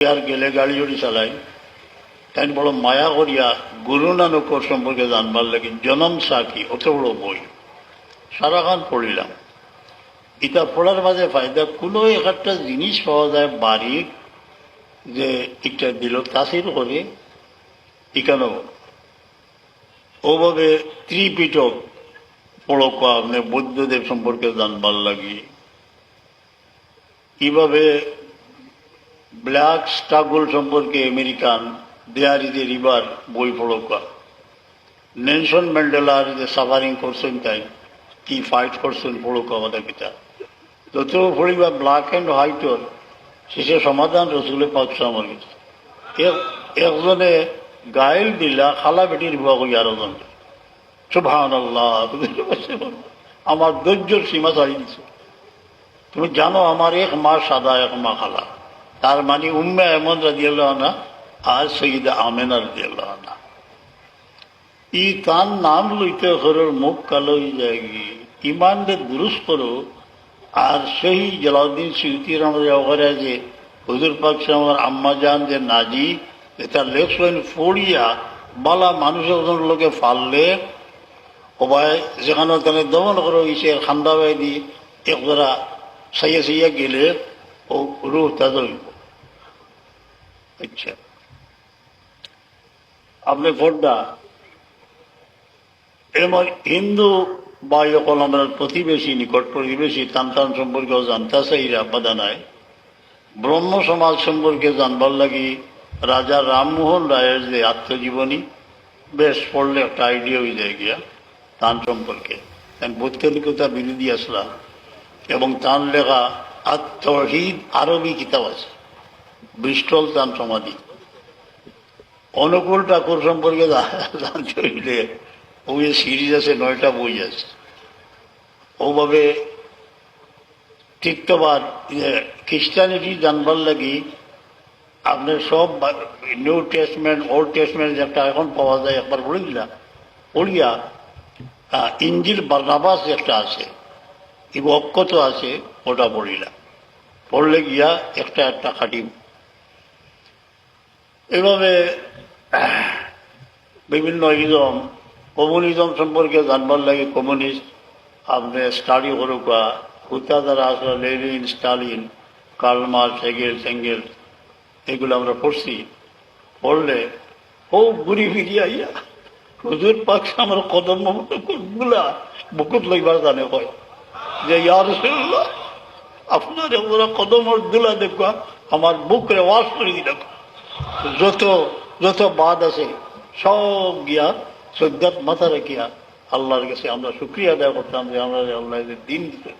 আর গেলে গাড়ি জড়ি চালাই। তাই বড় মায়া করিয়া গুরু নানকর সম্পর্কে জানবার লাগে জনম সাকি অত বড় বই সারাখান পড়িলাম এটা পড়ার মাঝে ফায়দা কোনো একটা জিনিস পাওয়া যায় বাড়ির যে একটা দিল তাসির করে এখানেও ওভাবে ত্রিপিটক পড়ক আপনি বৌদ্ধদেব সম্পর্কে জানবার লাগি। কীভাবে ব্ল্যাক স্ট্রাগল সম্পর্কে American there is a river বই পড়কা। নেলসন ম্যান্ডেলার যে সাফারিং করছেন তাই কি ফাইট করছেন পড়কা আমাদের পিতা। যত পড়িবা ব্ল্যাক অ্যান্ড হোয়াইটর শেষে সমাধান রসুলে পাচ্ছ আমার একজনে গায়েল দিলা, খালা বেটির বিবাহ করি আরও জন সুভান আমার ধৈর্যর সীমা ছাড়িয়ে দিছে। তুমি জানো আমার এক মা সাদা, এক মা খালা। তার মানে উম্মে এমন রাজিয়াল্লাহ না আর সঈদা আমেনা রাজিয়াল্লাহ না ই তার নাম লইতে হরর মুখ কালো হয়ে যায় ইমান দে দুরুস করো। আর সেই জলাউদ্দিন সিউতির আমাদের অবহারে যে, হুজুর পাক আমার আম্মা যান যে নাজি, এটা লেখলেন ফড়িয়া বালা মানুষের লোকে ফাললে। ওবাই যেখানে তাহলে দমন করো, ইসে খান্দা বাই দি একজোড়া সাইয়া সাইয়া গেলে ও রুহ তাজা হইব আচ্ছা আপনি এমন হিন্দু বা যখন আমরা প্রতিবেশী, নিকট প্রতিবেশী টান সম্পর্কেও জানতে চাইরা বাধা নাই। ব্রহ্ম সমাজ সম্পর্কে জানবার লাগি রাজা রামমোহন রায়ের যে আত্মজীবনী, বেশ পড়লে একটা আইডিয়া হয়ে যায় গিয়া তান সম্পর্কে। বৈজ্ঞানিকতার বিরোধী আসলাম এবং তার লেখা আত্মহিদ আরবি কিতাব আছে। ব্রিস্টল তান সমাধি। অনুকূল ঠাকুর সম্পর্কে ওই সিরিজ আছে, নয়টা বই আছে। ওভাবে তীর্থবাদ খ্রিস্টানিটি জানবার লাগি আপনার সব নিউ টেস্টমেন্ট, ওল্ড টেস্টমেন্ট যেটা এখন পাওয়া যায়, একবার পড়িলা পড়িয়া ইঞ্জিল বার্নাবাস একটা আছে এবং অক্ষত আছে, ওটা পড়িলা পড়লে গিয়া একটা একটা খাটি এভাবে বিভিন্ন ইজম, কমিউনিজম সম্পর্কে জানবার লাগে কমিউনিস্ট, আপনি স্টাডি করুকা হুতা দ্বারা আসলে Lenin Stalin Karl Marx Hegel সেঙ্গেল এগুলো আমরা পড়ছি। পড়লে ও ঘুরি ফিরিয়া ইয়া হুজুর পাক আমার কদমগুলা বুকুত লইবার জানে হয় যে ইয়ার আপনার ওরা কদমর দুলা দেখবা, আমার বুকরে ওয়াশ করে দিলাম যত যত বাদ আছে, সব গিয়া সদ্যাত মাথা রাখিয়া আল্লাহর কাছে আমরা শুক্রিয়া আদায় করতাম যে আমরা আল্লাহ দিন দিতে